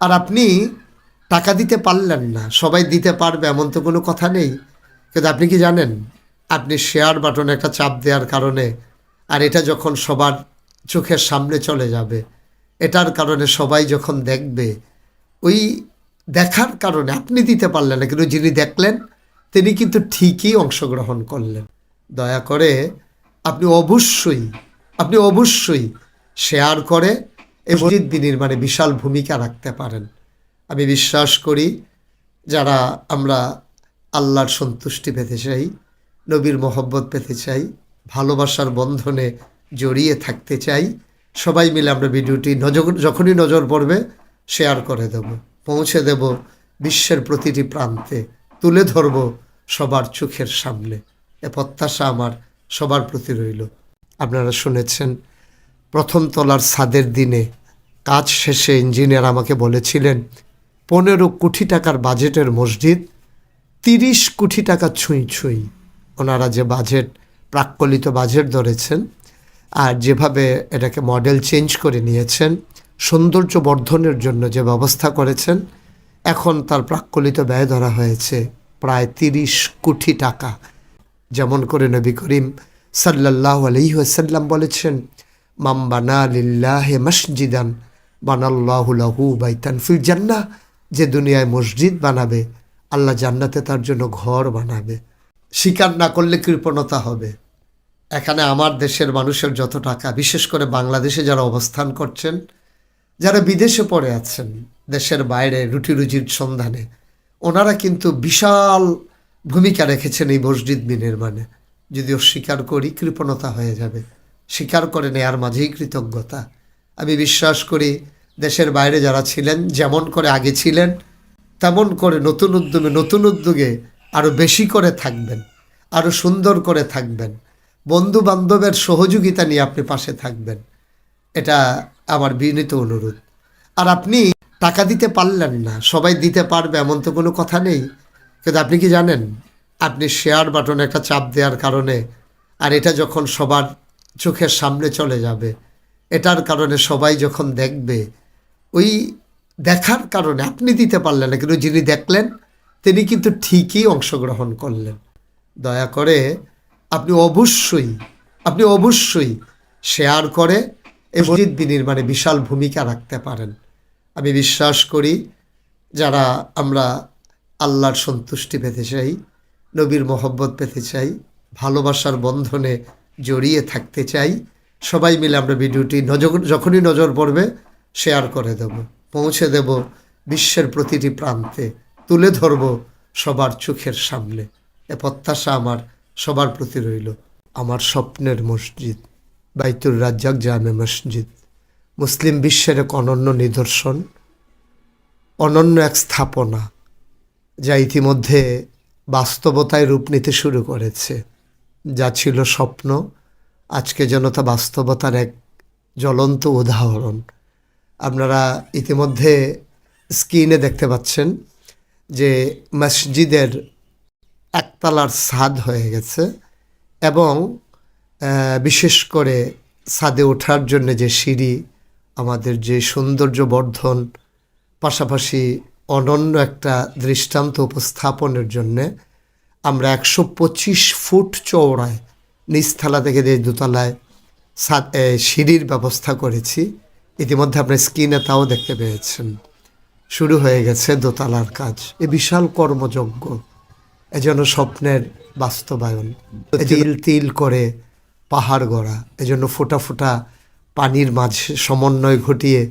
আর আপনি টাকা দিতে পারলেন না। সবাই দিতে পারবে এমন তো কোনো কথা নেই। কিন্তু আপনি কি জানেন, আপনি শেয়ার বাটনে একটা চাপ দেওয়ার কারণে আর এটা যখন সবার চোখের সামনে চলে যাবে, এটার কারণে সবাই যখন দেখবে, ওই দেখার কারণে আপনি দিতে পারলেন না, কিন্তু যিনি দেখলেন, তিনি কিন্তু ঠিকই অংশগ্রহণ করলেন। দয়া করে আপনি অবশ্যই আপনি অবশ্যই শেয়ার করে এই মসজিদ বিনির্মাণে বিশাল ভূমিকা রাখতে পারেন। আমি বিশ্বাস করি যারা আমরা আল্লাহর সন্তুষ্টি পেতে চাই, নবীর মহব্বত পেতে চাই, ভালোবাসার বন্ধনে জড়িয়ে থাকতে চাই, সবাই মিলে আমরা ভিডিওটি নজর, যখনই নজর পড়বে শেয়ার করে দেব, পৌঁছে দেব বিশ্বের প্রতিটি প্রান্তে, তুলে ধরব সবার চোখের সামনে। এ প্রত্যাশা আমার সবার প্রতি রইল। আপনারা শুনেছেন, প্রথম তলার ছাদের দিনে কাজ শেষে ইঞ্জিনিয়ার আমাকে বলেছিলেন, পনেরো কোটি টাকার বাজেটের মসজিদ, তিরিশ কোটি টাকা ছুঁই ছুঁই। ওনারা যে বাজেট, প্রাক্কলিত বাজেট ধরেছেন আর যেভাবে এটাকে মডেল চেঞ্জ করে নিয়েছেন, সৌন্দর্য বর্ধনের জন্য যে ব্যবস্থা করেছেন, এখন তার প্রাক্কলিত ব্যয় ধরা হয়েছে প্রায় তিরিশ কোটি টাকা। যেমন করে নবী করিম সাল্লাহ আলহিহাসাল্লাম বলেছেন মাম্বানা লিল্লাহে মসজিদান বানাল্লাহু লাহু বাইতান ফিল জান্নাহ। যে দুনিয়ায় মসজিদ বানাবে, আল্লাহ জান্নাতে তার জন্য ঘর বানাবে। স্বীকার না করলে কৃপণতা হবে। এখানে আমার দেশের মানুষের যত টাকা, বিশেষ করে বাংলাদেশে যারা অবস্থান করছেন, যারা বিদেশে পড়ে আছেন, দেশের বাইরে রুটি রুজির সন্ধানে, ওনারা কিন্তু বিশাল ভূমিকা রেখেছেন এই মসজিদ বিনির্মাণে। যদি অস্বীকার করি, কৃপণতা হয়ে যাবে। স্বীকার করে নেয়ার মাঝেই কৃতজ্ঞতা। আমি বিশ্বাস করি দেশের বাইরে যারা ছিলেন, যেমন করে আগে ছিলেন, তেমন করে নতুন উদ্যমে নতুন উদ্যোগে আরও বেশি করে থাকবেন আরও সুন্দর করে থাকবেন। বন্ধু বান্ধবের সহযোগিতা নিয়ে আপনি পাশে থাকবেন। এটা আমার বিনীত অনুরোধ। আর আপনি টাকা দিতে পারলেন না, সবাই দিতে পারবে এমন তো কোনো কথা নেই। কিন্তু আপনি কি জানেন, আপনি শেয়ার বাটনে একটা চাপ দেওয়ার কারণে, আর এটা যখন সবার চোখের সামনে চলে যাবে এটার কারণে সবাই যখন দেখবে, ওই দেখার কারণে, আপনি দিতে পারলেন না, কিন্তু যিনি দেখলেন, তিনি কিন্তু ঠিকই অংশগ্রহণ করলেন। দয়া করে আপনি অবশ্যই আপনি অবশ্যই শেয়ার করে এই মসজিদ বিনির্মাণে বিশাল ভূমিকা রাখতে পারেন। আমি বিশ্বাস করি, যারা আমরা আল্লাহর সন্তুষ্টি পেতে চাই, নবীর মহব্বত পেতে চাই, ভালোবাসার বন্ধনে জড়িয়ে থাকতে চাই সবাই মিলে আমরা ভিডিওটি নজর যখনই নজর পড়বে শেয়ার করে দেব, পৌঁছে দেব বিশ্বের প্রতিটি প্রান্তে, তুলে ধরব সবার চোখের সামনে। এ প্রত্যাশা আমার, সবার প্রতি রইল। আমার স্বপ্নের মসজিদ বাইতুর রাজ্জাক জামে মসজিদ, মুসলিম বিশ্বের এক অনন্য নিদর্শন, অনন্য এক স্থাপনা, যা ইতিমধ্যে বাস্তবতায় রূপ নিতে শুরু করেছে, যা ছিল স্বপ্ন আজকে যেন তা বাস্তবতার এক জ্বলন্ত উদাহরণ। আপনারা ইতিমধ্যে স্ক্রিনে দেখতে পাচ্ছেন যে মসজিদের একতলার ছাদ হয়ে গেছে এবং বিশেষ করে ছাদে ওঠার জন্য যে সিঁড়ি, আমাদের যে সৌন্দর্য বর্ধন পাশাপাশি অনন্য একটা দৃষ্টান্ত উপস্থাপনের জন্যে আমরা একশো পঁচিশ ফুট চওড়ায় নিচতলা থেকে যে দোতলায় সিঁড়ির ব্যবস্থা করেছি, ইতিমধ্যে আপনার স্ক্রিনে তাও দেখতে পেয়েছেন। শুরু হয়ে গেছে দোতলার কাজ। এ বিশাল কর্মযজ্ঞ। এজন্য স্বপ্নের বাস্তবায়ন। তিল তিল করে পাহাড় গড়া। এজন্য ফোটা ফোটা পানির মাঝে সমন্বয় ঘটিয়ে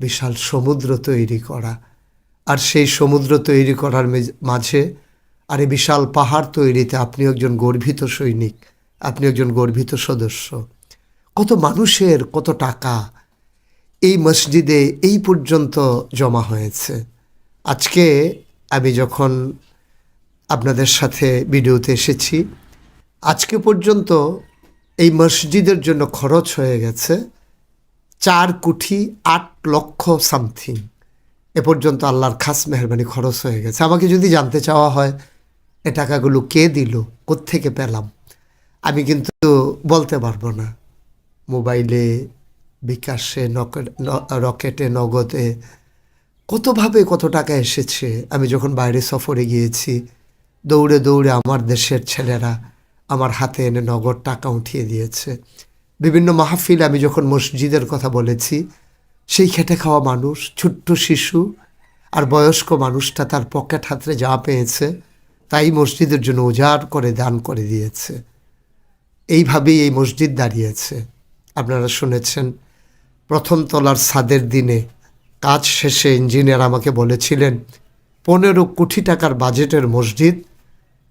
বিশাল সমুদ্র তৈরি করা। আর সেই সমুদ্র তৈরি করার মাঝে আর এই বিশাল পাহাড় তৈরিতে আপনি একজন গর্বিত সৈনিক। আপনি একজন গর্বিত সদস্য। কত মানুষের কত টাকা এই মসজিদে এই পর্যন্ত জমা হয়েছে। আজকে আমি যখন আপনাদের সাথে ভিডিওতে এসেছি, আজকে পর্যন্ত এই মসজিদের জন্য খরচ হয়ে গেছে চার কোটি আট লক্ষ সামথিং। এ পর্যন্ত আল্লাহর খাস মেহরবানি খরচ হয়ে গেছে। আমাকে যদি জানতে চাওয়া হয়, এ টাকাগুলো কে দিল? কোত্থেকে পেলাম? আমি কিন্তু বলতে পারব না। মোবাইলে, বিকাশে রকেটে, নগদে কতভাবে কত টাকা এসেছে। আমি যখন বাইরে সফরে গিয়েছি, দৌড়ে দৌড়ে আমার দেশের ছেলেরা আমার হাতে এনে নগদ টাকা উঠিয়ে দিয়েছে। বিভিন্ন মাহফিল আমি যখন মসজিদের কথা বলেছি, সেই খেটে খাওয়া মানুষ, ছোট্ট শিশু আর বয়স্ক মানুষটা তার পকেট হাতরে যা পেয়েছে, তাই মসজিদের জন্য উজাড় করে দান করে দিয়েছে। এইভাবেই এই মসজিদ দাঁড়িয়েছে। আপনারা শুনেছেন, প্রথম তলার সাদের দিনে কাজ শেষে ইঞ্জিনিয়ার আমাকে বলেছিলেন, পনেরো কোটি টাকার বাজেটের মসজিদ,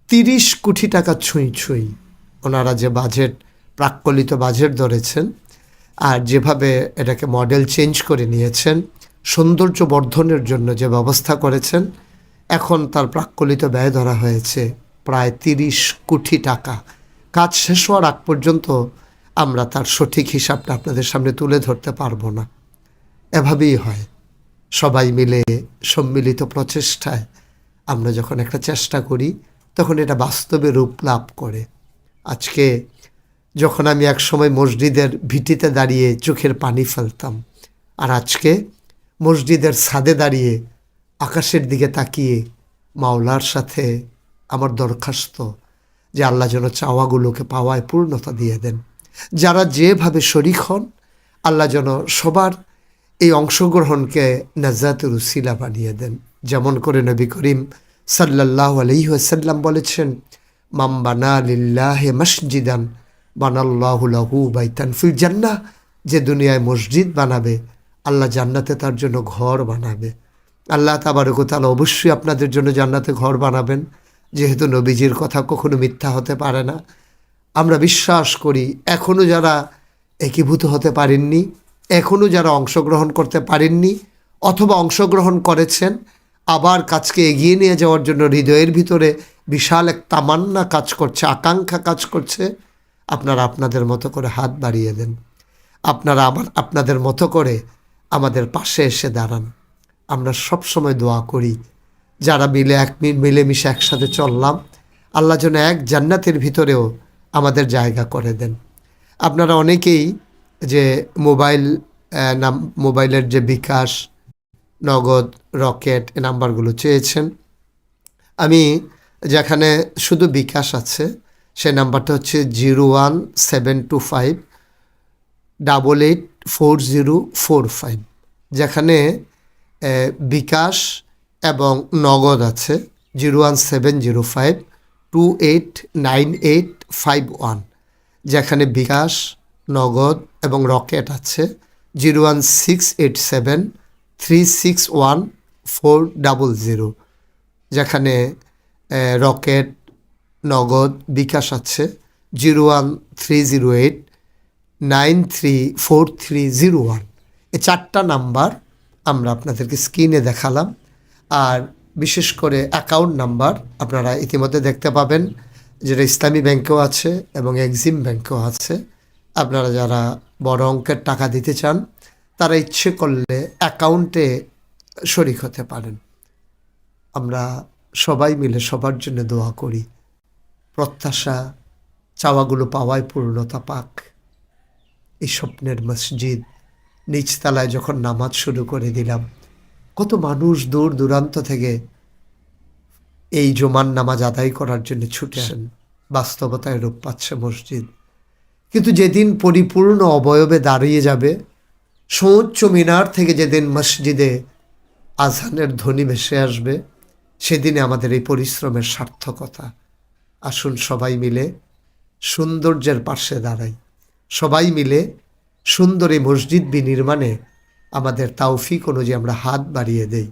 তিরিশ কোটি টাকা ছুঁই ছুঁই। ওনারা যে বাজেট, প্রাক্কলিত বাজেট ধরেছেন আর যেভাবে এটাকে মডেল চেঞ্জ করে নিয়েছেন, সৌন্দর্য বর্ধনের জন্য যে ব্যবস্থা করেছেন, এখন তার প্রাক্কলিত ব্যয় ধরা হয়েছে প্রায় তিরিশ কোটি টাকা। কাজ শেষ হওয়ার আগ পর্যন্ত আমরা তার সঠিক হিসাবটা আপনাদের সামনে তুলে ধরতে পারব না। এভাবেই হয়। সবাই মিলে সম্মিলিত প্রচেষ্টায় আমরা যখন একটা চেষ্টা করি, তখন এটা বাস্তবে রূপ লাভ করে। আজকে যখন আমি এক সময় মসজিদের ভিটিতে দাঁড়িয়ে চোখের পানি ফেলতাম আর আজকে মসজিদের ছাদে দাঁড়িয়ে আকাশের দিকে তাকিয়ে মাওলার সাথে আমার দরখাস্ত যে আল্লাহ যেন চাওয়াগুলোকে পাওয়ায় পূর্ণতা দিয়ে দেন। যারা যেভাবে শরিক হন, আল্লাহ যেন সবার এই অংশগ্রহণকে নাজাতুর উসিলা বানিয়ে দেন। যেমন করে নবী করিম সাল্লাহ আলহিহাসাল্লাম বলেছেন মাম বানা লিল্লাহে মসজিদান বানাল্লাহুলাহু বাইতান ফিল জান্নাহ। যে দুনিয়ায় মসজিদ বানাবে, আল্লাহ জান্নাতে তার জন্য ঘর বানাবে। আল্লাহ তাবারকতালা অবশ্যই আপনাদের জন্য জান্নাতে ঘর বানাবেন। যেহেতু নবীজির কথা কখনো মিথ্যা হতে পারে না। আমরা বিশ্বাস করি এখনও যারা একীভূত হতে পারেননি এখনও যারা অংশগ্রহণ করতে পারেননি অথবা অংশগ্রহণ করেছেন, আবার কাজকে এগিয়ে নিয়ে যাওয়ার জন্য হৃদয়ের ভিতরে বিশাল এক তামান্না কাজ করছে, আকাঙ্ক্ষা কাজ করছে, আপনারা আপনাদের মতো করে হাত বাড়িয়ে দেন। আপনারা আমার আপনাদের মতো করে আমাদের পাশে এসে দাঁড়ান। আমরা সবসময় দোয়া করি যারা মিলে এক মিলেমিশে একসাথে চললাম, আল্লাহ যেন এক জান্নাতের ভিতরেও আমাদের জায়গা করে দেন। আপনারা অনেকেই যে মোবাইল নাম, মোবাইলের যে বিকাশ, নগদ, রকেট এ নাম্বারগুলো চেয়েছেন। আমি যেখানে শুধু বিকাশ আছে, সে নাম্বারটা হচ্ছে zero one seven two five, double eight four zero four five, যেখানে বিকাশ এবং নগদ আছে zero one seven zero five two eight nine eight five one, যেখানে বিকাশ, নগদ এবং রকেট আছে zero one six eight seven three six one four double zero, যেখানে Rocket, Nagad, bKash আছে zero one three zero eight nine three four three zero one এই চারটা number আমরা আপনাদেরকে স্ক্রিনে দেখালাম আর বিশেষ করে অ্যাকাউন্ট নাম্বার আপনারা ইতিমধ্যে দেখতে পাবেন, যেটা ইসলামী ব্যাংকেও আছে এবং এক্সিম ব্যাংকেও আছে। আপনারা যারা বড় অঙ্কের টাকা দিতে চান, তারা ইচ্ছে করলে অ্যাকাউন্টে শরিক হতে পারেন। আমরা সবাই মিলে সবার জন্য দোয়া করি। প্রত্যাশা, চাওয়াগুলো পাওয়ায় পূর্ণতা পাক। এই স্বপ্নের মসজিদ, নিচতলায় যখন নামাজ শুরু করে দিলাম কত মানুষ দূর দূরান্ত থেকে এই জমান নামাজ আদায় করার জন্য ছুটে আসেন। বাস্তবতায় রূপ পাচ্ছে মসজিদ। কিন্তু যেদিন পরিপূর্ণ অবয়বে দাঁড়িয়ে যাবে সৌচ্চ মিনার থেকে যেদিন মসজিদে আজানের ধ্বনি ভেসে আসবে, সেদিনে আমাদের এই পরিশ্রমের সার্থকতা। আসুন সবাই মিলে সৌন্দর্যের পাশে দাঁড়াই। সবাই মিলে সুন্দর এই মসজিদ বিনির্মাণে আমাদের তাওফিক অনুযায়ী আমরা হাত বাড়িয়ে দেই।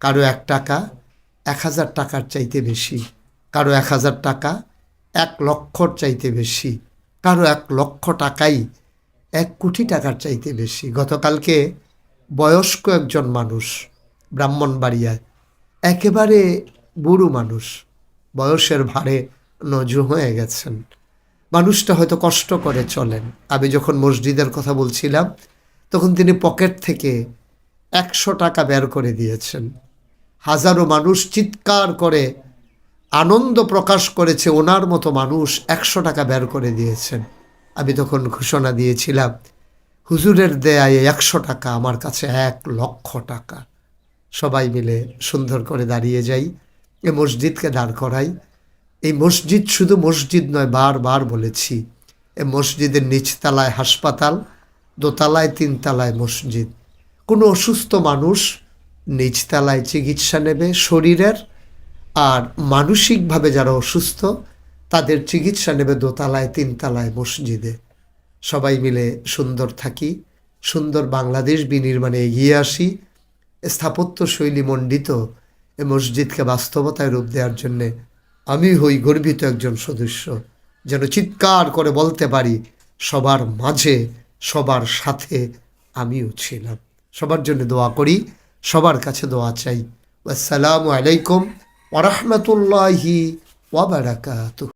কারও এক টাকা, এক হাজার টাকার চাইতে বেশি। কারও এক হাজার টাকা, এক লক্ষর চাইতে বেশি। কারও এক লক্ষ টাকাই এক কোটি টাকার চাইতে বেশি। গতকালকে বয়স্ক একজন মানুষ ব্রাহ্মণবাড়িয়ায়, একেবারে বুড়ো মানুষ, বয়সের ভারে নজু হয়ে গেছেন। মানুষটা হয়তো কষ্ট করে চলেন। আমি যখন মসজিদের কথা বলছিলাম তখন তিনি পকেট থেকে একশো টাকা বের করে দিয়েছেন। হাজারো মানুষ চিৎকার করে আনন্দ প্রকাশ করেছে, ওনার মতো মানুষ একশো টাকা বের করে দিয়েছেন। আমি তখন ঘোষণা দিয়েছিলাম, হুজুরের দেয়া এই একশো টাকা, আমার কাছে এক লক্ষ টাকা। সবাই মিলে সুন্দর করে দাঁড়িয়ে যাই, এ মসজিদকে দাঁড় করাই। এই মসজিদ শুধু মসজিদ নয়, বারবার বলেছি, এ মসজিদের নিচতলায় হাসপাতাল দোতলায়, তিনতলায় মসজিদ। কোনো অসুস্থ মানুষ নিচতলায় চিকিৎসা নেবে শরীরের, আর মানসিকভাবে যারা অসুস্থ, তাদের চিকিৎসা নেবে দোতলায়, তিনতলায় মসজিদে। সবাই মিলে সুন্দর থাকি, সুন্দর বাংলাদেশ বিনির্মাণে এগিয়ে আসি। স্থাপত্য শৈলী মণ্ডিত এ মসজিদকে বাস্তবতায় রূপ দেওয়ার জন্যে আমি হই গর্বিত একজন সদস্য। যেন চিৎকার করে বলতে পারি, সবার মাঝে সবার সাথে আমিও ছিলাম। সবার জন্য দোয়া করি, সবার কাছে দোয়া চাই। আসসালামু আলাইকুম ওরহমতুল্লাহি ওয়াবারাকাতুহ